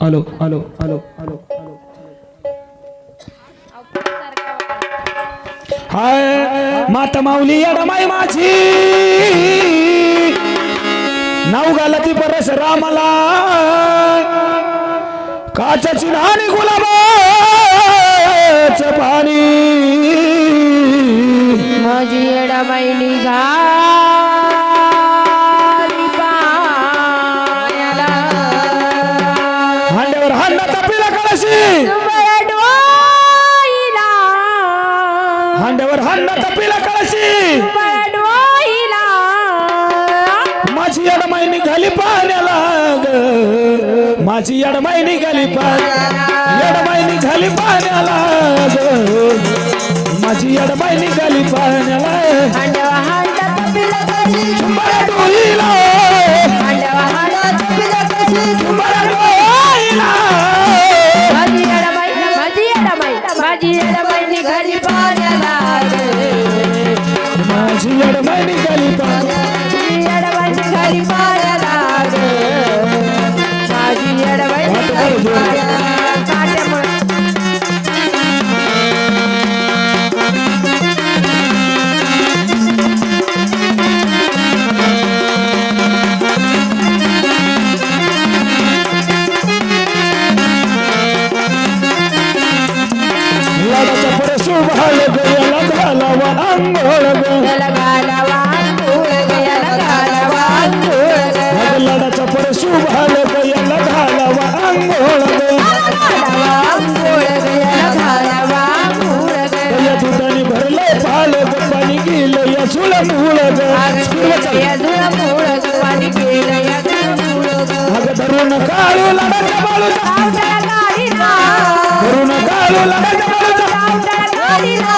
Aló, aló, aló, aló. हाय माता माऊली माई माझी. नाव घाला ती परस रामाला. काचाची नाणी गुलाबाच पाणी. कळशी. तुंबया डोईला माझी अडमाई निघाली पाण्याला ग माझी अडमाई निघाली पाण्याला अडमाई निघाली पाण्याला ग माझी अडमाई निघाली पाण्याला माझी अडमाई निघाली पाण्याला गेलं या चुळ मूळ ग अगं या धुळामुळ ग, पाणी गेलं या धुळामुळ ग. अग धरून काळू लाडाच्या बाळूचा. पावसाळा गाडीला, धरून काळू लाडाच्या बाळूचा. पावसाळा गाडीला.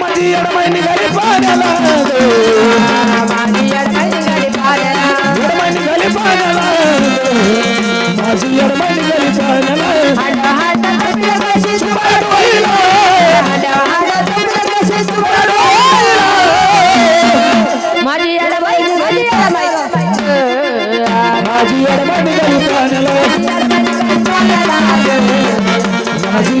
माझी निघाली पाण्याला. अडमाई निघाली पाण्याला. माझी अडमाई निघाली पाण्याला माझी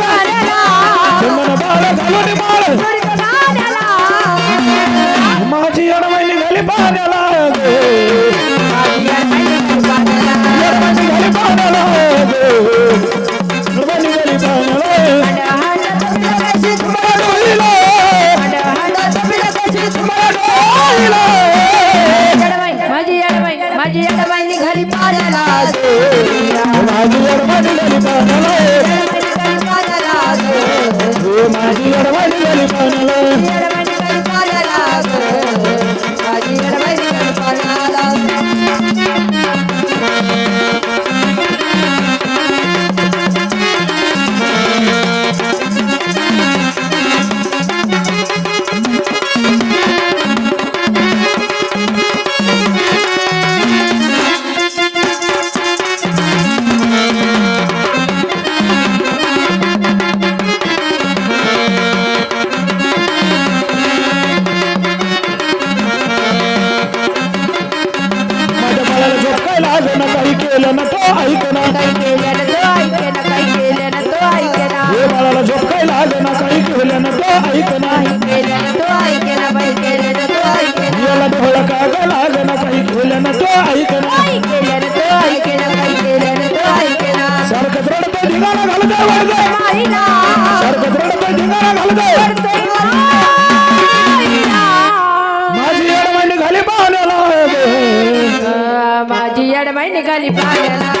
हे केल्यानं तो ऐकना काही केल्यानं तो ऐकना काही केल्यानं तो ऐकना हे बाळाला झोपकायला आलं ना काही केल्यानं तो ऐकना काही केल्यानं तो ऐकना काही केल्यानं तो ऐकना याला डोळा कागा लागलं ना काही केल्यानं तो ऐकना काही केल्यानं तो ऐकना काही केल्यानं तो ऐकना सारखं रडतं ढिगाणा घालतं वरतं सारखं रडतं ढिगाणा घालतं माझी अडमाई निघाली पाण्याला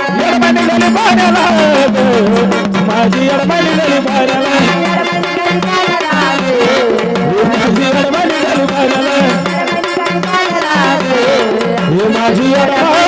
माझी माझी येडमांडी निघाली पाहण्याला हे माझी येडमांडी